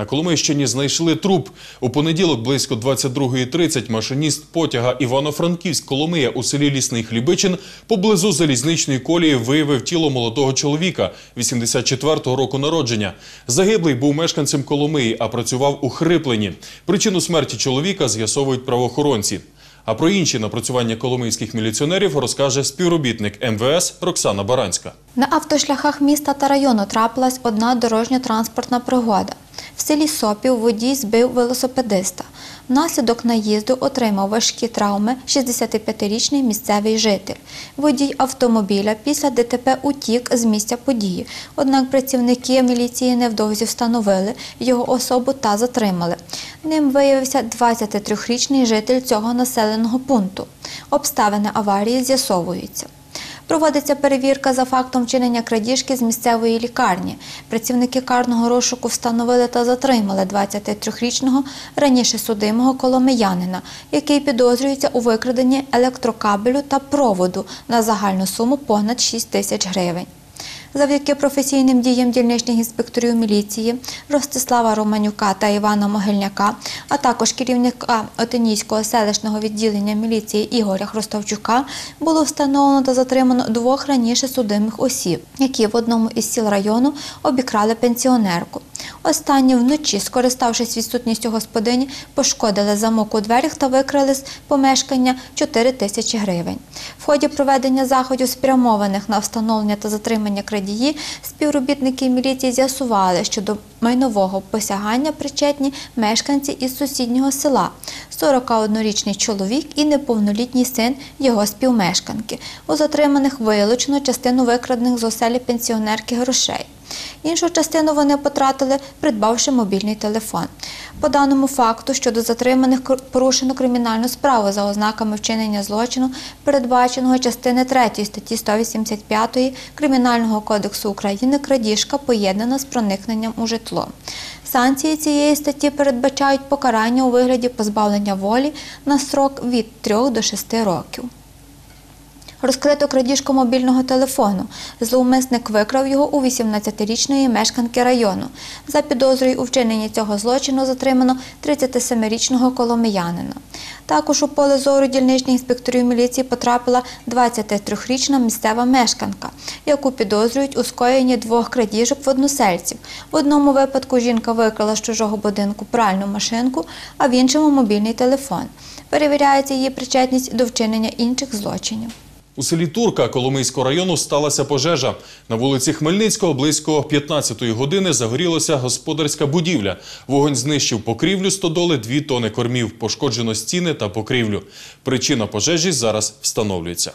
На Коломийщині знайшли труп. У понеділок близько 22.30 машиніст потяга Івано-Франківськ Коломия у селі Лісний Хлібичин поблизу залізничної колії виявив тіло молодого чоловіка 84-го року народження. Загиблий був мешканцем Коломиї, а працював у Хриплені. Причину смерті чоловіка з'ясовують правоохоронці. А про інші напрацювання коломийських міліціонерів розкаже співробітник МВС Роксана Баранська. На автошляхах міста та району трапилась одна дорожньо-транспортна пригода. В селі Сопів водій збив велосипедиста. Внаслідок наїзду отримав важкі травми 65-річний місцевий житель. Водій автомобіля після ДТП утік з місця події. Однак працівники міліції невдовзі встановили його особу та затримали. Ним виявився 23-річний житель цього населеного пункту. Обставини аварії з'ясовуються. Проводиться перевірка за фактом вчинення крадіжки з місцевої лікарні. Працівники карного розшуку встановили та затримали 23-річного раніше судимого коломиянина, який підозрюється у викраденні електрокабелю та проводу на загальну суму понад 6 тисяч гривень. Завдяки професійним діям дільничних інспекторів міліції Ростислава Романюка та Івана Могильняка, а також керівника Отинійського селищного відділення міліції Ігоря Хростовчука, було встановлено та затримано двох раніше судимих осіб, які в одному із сіл району обікрали пенсіонерку. Останні вночі, скориставшись відсутністю господині, пошкодили замок у дверях та викрали з помешкання 4 тисячі гривень. В ході проведення заходів, спрямованих на встановлення та затримання крадії, співробітники міліції з'ясували, що до майнового посягання причетні мешканці із сусіднього села, 41-річний чоловік і неповнолітній син його співмешканки. У затриманих вилучено частину викрадених з оселі пенсіонерки грошей. Іншу частину вони потратили, придбавши мобільний телефон. По даному факту щодо затриманих порушено кримінальну справу за ознаками вчинення злочину, передбаченого частини 3 статті 185 Кримінального кодексу України крадіжка поєднана з проникненням у житло. Санкції цієї статті передбачають покарання у вигляді позбавлення волі на строк від 3 до 6 років. Розкрито крадіжку мобільного телефону. Зловмисник викрав його у 18-річної мешканки району. За підозрою у вчиненні цього злочину затримано 37-річного коломиянина. Також у поле зору дільничних інспекторів міліції потрапила 23-річна місцева мешканка, яку підозрюють у скоєнні двох крадіжок в односельців. В одному випадку жінка викрала з чужого будинку пральну машинку, а в іншому мобільний телефон. Перевіряється її причетність до вчинення інших злочинів. У селі Турка Коломийського району сталася пожежа. На вулиці Хмельницького близько 15-ї години загорілася господарська будівля. Вогонь знищив покрівлю стодоли, дві тони кормів, пошкоджено стіни та покрівлю. Причина пожежі зараз встановлюється.